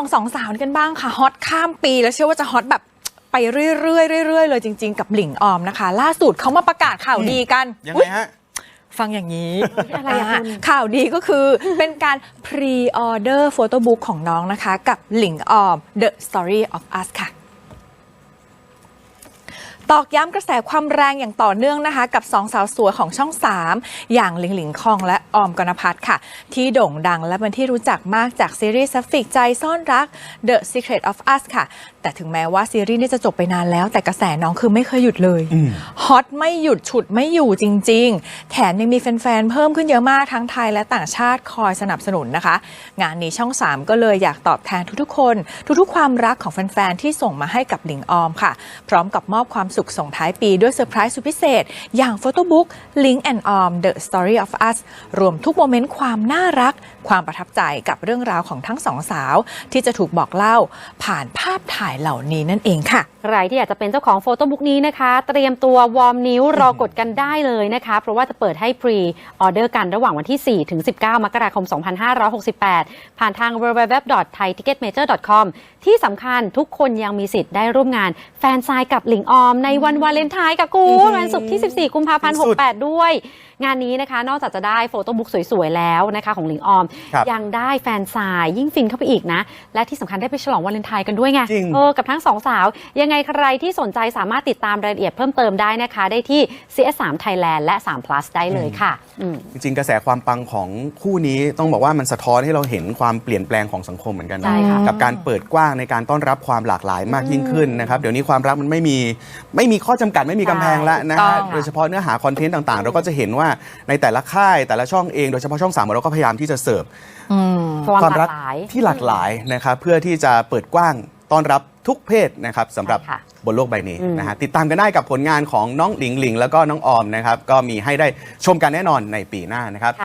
องสองสาวนี้กันบ้างค่ะ ฮอตข้ามปีแล้วเชื่อว่าจะฮอตแบบไปเรื่อยๆเรื่อยๆเลยจริง ๆ กับหลิงออมนะคะ ล่าสุดเขามาประกาศข่าวดีกันยังอุ๊ไงฮะฟังอย่างนี้อะไรอะคุณข่าวดีก็คือเป็นการ pre order photo book ของน้องนะคะ กับหลิงออม The Story of Us ค่ะ ตอกย้ำกระแสความแรงอย่างต่อเนื่องนะคะ กับสองสาวสวยของช่อง 3 อย่างหลิงหลิงคองและออมกนพัฒน์ค่ะ ที่โด่งดังและเป็นที่รู้จักมากจากซีรีส์ซัฟฟิกใจซ่อนรัก The Secret of Us ค่ะ แต่ถึงแม้ว่าซีรีส์นี้จะจบไปนานแล้ว แต่กระแสน้องคือไม่เคยหยุดเลยฮอตไม่หยุดฉุดไม่อยู่จริง ๆ แถมยังมีแฟนๆเพิ่มขึ้นเยอะมากทั้งไทยและต่างชาติคอยสนับสนุนนะคะ งานนี้ช่อง 3 ก็เลยอยากตอบแทนทุกๆ คน ทุกๆ ความรักของแฟนๆที่ส่งมาให้กับหลิงออมค่ะ พร้อมกับมอบความสุขส่งท้ายปีด้วยเซอร์ไพรส์สุดพิเศษ อย่างโฟโต้บุ๊ก Link and Arm The Story of Us รวมทุกโมเมนต์ความน่ารัก ความประทับใจกับเรื่องราวของทั้งสองสาว ที่จะถูกบอกเล่าผ่านภาพถ่ายเหล่านี้นั่นเองค่ะ ใครที่อยากจะเป็นเจ้าของโฟโต้บุ๊กนี้นะคะ เตรียมตัววอร์มนิ้วรอกดกันได้เลยนะคะ เพราะว่าจะเปิดให้พรีออเดอร์กันระหว่างวันที่ 4 ถึง 19 มกราคม 2568 ผ่านทาง www.thaiticketmajor.com ที่สำคัญทุกคนยังมีสิทธิ์ได้ร่วมงานแฟนซายกับหลิงออมในวันวาเลนไทน์กับกูวันศุกร์ที่ 14 กุมภาพันธ์สุด68 ด้วย งานนี้นะคะ นอกจากจะได้โฟโต้บุ๊กสวย ๆ แล้วนะคะของหลิงออมครับยังได้แฟนซายยิ่งฟินเข้าไปอีกนะ และที่สำคัญได้ไปฉลองวาเลนไทน์กันด้วยไงจริงเออกับทั้งสองสาว ยังไงใครที่สนใจสามารถติดตามรายละเอียดเพิ่มเติมได้นะคะ ได้ที่ CS3 Thailand และ3 plus ได้เลยค่ะอืมจริงๆ กระแสความปังของคู่นี้ต้องบอกว่ามันสะท้อนให้เราเห็นความเปลี่ยนแปลงของสังคมเหมือนกันนะใช่ค่ะกับการเปิดกว้างในการต้อนรับความหลากหลายมากยิ่งขึ้นนะครับ เดี๋ยวนี้ความรักมันไม่มีไม่มีข้อจำกัดไม่มีกำแพงแล้วนะถูกต้ฮะอง โดยเฉพาะเนื้อหาคอนเทนต์ต่างๆ เราก็จะเห็นว่าในแต่ละค่ายแต่ละช่องเองโดยเฉพาะช่องสามเราก็พยายามที่จะเสิร์ฟความหลากหลาย ที่หลากหลายนะครับเพื่อที่จะเปิดกว้างต้อนรับทุกเพศนะครับสำหรับใช่ค่ะ บนโลกใบนี้อืมนะฮะติดตามกันได้กับผลงานของน้องหลิงหลิงแล้วก็น้องออมนะครับก็มีให้ได้ชมกันแน่นอนในปีหน้านะครับ